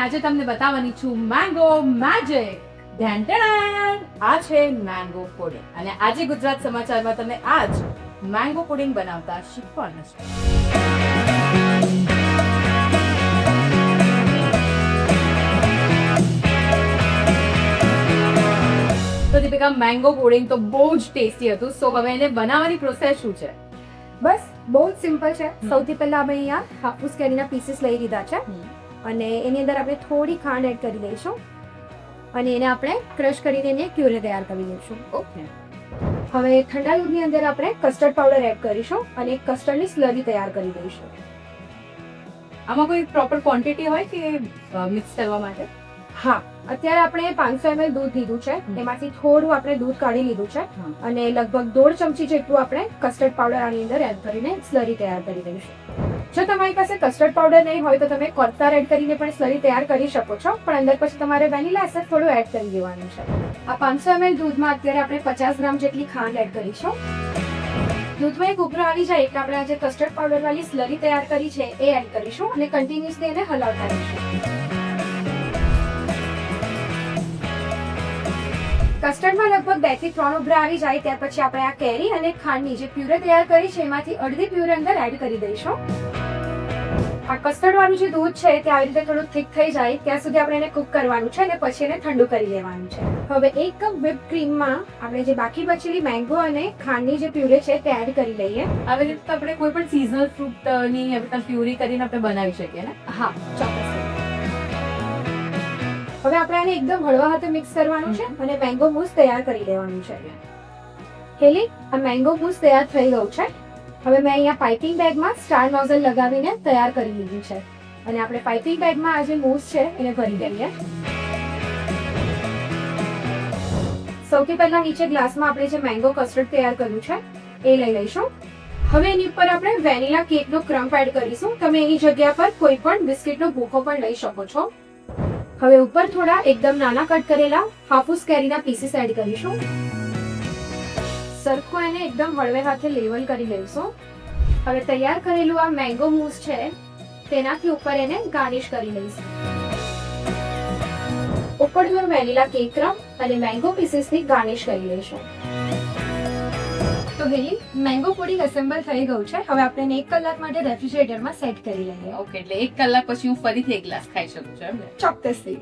આજે તમને બતાવવાની છું મેંગો મેજિક. આ છે મેંગો પુડિંગ અને આજે ગુજરાત સમાચારમાં તમને આજ મેંગો પુડિંગ બનાવતા શીખવાના છે તો દીપિકા મેંગો પુડિંગ તો બહુ જ ટેસ્ટી હતું. સો હવે એને બનાવવાની પ્રોસેસ શું છે? બસ બહુ જ સિમ્પલ છે. સૌથી પહેલા અમે અહીંયા હાફૂસ કેરીના પીસીસ લઈ લીધા છે. અને એની અંદર આપણે થોડી ખાંડ એડ કરી દઈશું. અને એને આપણે ક્રશ કરીને એને ક્યુરે તૈયાર કરી દઈશું. ઓકે હવે ઠંડા દૂધની અંદર આપણે કસ્ટર્ડ પાવડર એડ કરીશું અને કસ્ટર્ડની સ્લરી તૈયાર કરી દઈશું. આમાં કોઈ પ્રોપર ક્વોન્ટિટી હોય કે મિક્સ કરવા માટે? હા અત્યારે આપણે પાંચસો એમએલ દૂધ લીધું છે. એમાંથી થોડું આપણે દૂધ કાઢી લીધું છે. અને લગભગ દોઢ ચમચી જેટલું આપણે કસ્ટર્ડ પાવડર આની અંદર એડ કરીને સ્લરી તૈયાર કરી દઈશું. જો તમારી પાસે કસ્ટર્ડ પાવડર નહીં હોય તો તમે કોર્નફ્લાવર એડ કરીને પણ સ્લરી તૈયાર કરી શકો છો. પણ અંદર પછી તમારે વેનીલા એસેન્સ થોડું એડ કરી દેવાનું છે. આ પાંચસો એમએલ દૂધમાં અત્યારે આપણે પચાસ ગ્રામ જેટલી ખાંડ એડ કરીશું. દૂધમાં એક ઉભરો આવી જાય એટલે આપણે આજે કસ્ટર્ડ પાવડર વાળી સ્લરી તૈયાર કરી છે એ એડ કરીશું અને કન્ટિન્યુઅસલી એને હલાવતા રહીશું. કસ્ટર્ડમાં લગભગ બેથી ત્રણ ઉભરા આવી જાય, ત્યાર પછી આપણે આ કેરી અને ખાંડની જે પ્યુરે તૈયાર કરી છે, એમાંથી અડધી પ્યુરે અંદર એડ કરી દઈશું. આ કસ્ટર્ડ વાળું જે દૂધ છે તે આવી રીતે થોડું થીક થઈ જાય ત્યાં સુધી આપણે એને કુક કરવાનું છે અને પછી એને ઠંડુ કરી લેવાનું છે. હવે એક કપ whipped ક્રીમમાં આપણે જે બાકી બચેલી મેંગો અને ખાંડની જે પ્યુરે છે તે એડ કરી લઈએ. આવી રીતે આપણે કોઈ પણ સિઝનલ ફ્રૂટની આવી રીતના પ્યુરી કરીને આપણે બનાવી શકીએ ને? હા ચોક્કસ. હવે આપણે આને એકદમ હળવા હાથે મિક્સ કરવાનું છે અને મેંગો મૂસ તૈયાર કરી લેવાનું છે. હેલી આ મેંગો મૂસ તૈયાર થઈ ગયું છે. હવે મેં અહીંયા પાઇપિંગ બેગમાં સ્ટાર નોઝલ લગાવીને તૈયાર કરી લીધું છે. અને આપણે પાઇપિંગ બેગમાં આ જે મૂસ છે, એને ભરી દઈએ. સૌથી પહેલા નીચે ગ્લાસમાં આપણે જે મેંગો કસ્ટર્ડ તૈયાર કર્યું છે, એ લઈ લઈશું. હવે એની ઉપર આપણે વેનીલા કેકનો ક્રમ્પ એડ કરીશું. તમે એની જગ્યા પર કોઈ પણ બિસ્કિટનો ભૂખો પણ લઈ શકો છો. હવે ઉપર થોડા એકદમ નાના કટ કરેલા હાફૂસ કેરીના પીસીસ એડ કરીશું. સરખું એને એકદમ વળવે હાથે લેવલ કરી લઈશું. હવે તૈયાર કરેલું આ મેંગો મૂસ છે તેનાથી ઉપર એને ગાર્નિશ કરી લઈશું. ઉપર થોડું વેનીલા કેક ક્રમ અને મેંગો પીસીસથી ગાર્નિશ કરી લઈશું. તો હેલી મેંગો પુડિંગ એસેમ્બલ થઈ ગયું છે. હવે આપણે એક કલાક માટે રેફ્રિજરેટરમાં સેટ કરી લઈએ. ઓકે એટલે એક કલાક પછી હું ફરીથી એક ગ્લાસ ખાઈ શકું છું એમ ચોક્કસથી.